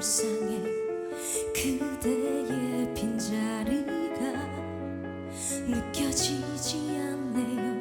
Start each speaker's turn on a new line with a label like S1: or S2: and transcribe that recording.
S1: 불쌍해. 그대의 빈자리가 느껴지지 않네요.